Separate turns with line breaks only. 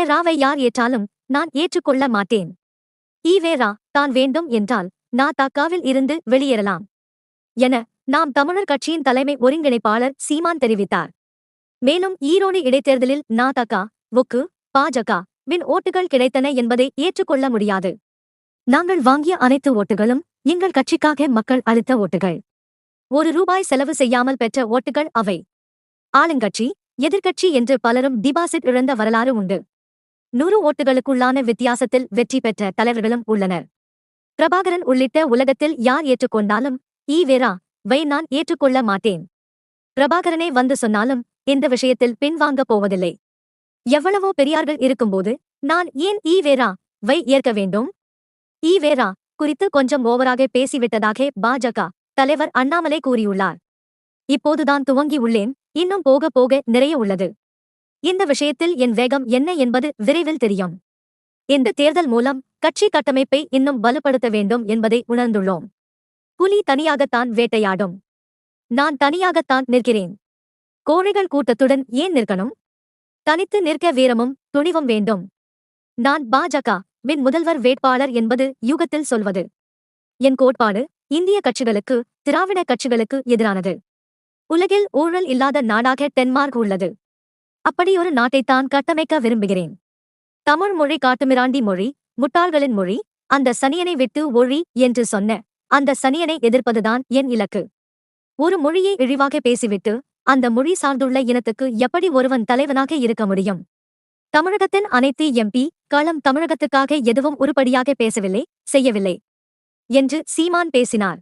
EV ராவை யார் ஏற்றாலும் நான் ஏற்றுக்கொள்ள மாட்டேன். ஈவேரா தான் வேண்டும் என்றால் நாதாக்காவில் இருந்து வெளியேறலாம். என நாம் தமிழர் கட்சியின் தலைமை ஒருங்கிணைப்பாளர் சீமான் தெரிவித்தார். மேலும் ஈரோடு இடைத்தேர்தலில் நாதகா வுக்கு பாஜக வின் ஓட்டுகள் கிடைத்தன என்பதை ஏற்றுக்கொள்ள முடியாது. நாங்கள் வாங்கிய அனைத்து ஓட்டுகளும் எங்கள் கட்சிக்காக மக்கள் அளித்த ஓட்டுகள். ஒரு ரூபாய் செலவு செய்யாமல் பெற்ற ஓட்டுகள் அவை. ஆளுங்கட்சி எதிர்க்கட்சி என்று பலரும் டிபாசிட் இழந்த வரலாறு உண்டு. நூறு ஓட்டுகளுக்குள்ளான வித்தியாசத்தில் வெற்றி பெற்ற தலைவர்களும் உள்ளனர். பிரபாகரன் உள்ளிட்ட உலகத்தில் யார் ஏற்றுக்கொண்டாலும் ஈ வேரா வை நான் ஏற்றுக்கொள்ள மாட்டேன். பிரபாகரனே வந்து சொன்னாலும் இந்த விஷயத்தில் பின்வாங்கப் போவதில்லை. எவ்வளவோ பெரியார்கள் இருக்கும்போது நான் ஏன் ஈ வேரா வை ஏற்க வேண்டும்? ஈ வேரா குறித்து கொஞ்சம் ஓவராக பேசிவிட்டதாக பாஜக தலைவர் அண்ணாமலை கூறியுள்ளார். இப்போதுதான் துவங்கி உள்ளேன் இன்னும் போக போக நிறைய உள்ளது. இந்த விஷயத்தில் என் வேகம் என்ன என்பது விரைவில் தெரியும். இந்த தேர்தல் மூலம் கட்சி கட்டமைப்பை இன்னும் வலுப்படுத்த வேண்டும் என்பதை உணர்ந்துள்ளோம். புலி தனியாகத்தான் வேட்டையாடும். நான் தனியாகத்தான் நிற்கிறேன். கோழைகள் கூட்டத்துடன் ஏன் நிற்கணும்? தனித்து நிற்க வீரமும் துணிவும் வேண்டும். நான் பாஜக வின் முதல்வர் வேட்பாளர் என்பது யூகத்தில் சொல்வது. என் கோட்பாடு இந்திய கட்சிகளுக்கு திராவிட கட்சிகளுக்கு எதிரானது. உலகில் ஊழல் இல்லாத நாடாக டென்மார்க் உள்ளது. அப்படியொரு நாட்டைத்தான் கட்டமைக்க விரும்புகிறேன். தமிழ் மொழி காட்டுமிராண்டி மொழி முட்டாள்களின் மொழி அந்த சனியனை விட்டு ஒழி என்று சொன்ன அந்த சனியனை எதிர்ப்பதுதான் என் இலக்கு. ஒரு மொழியை இழிவாக பேசிவிட்டு அந்த மொழி சார்ந்துள்ள இனத்துக்கு எப்படி ஒருவன் தலைவனாக இருக்க முடியும்? தமிழகத்தின் அனைத்து எம்பி களம் தமிழகத்துக்காக எதுவும் உருப்படியாக பேசவில்லை செய்யவில்லை என்று சீமான் பேசினார்.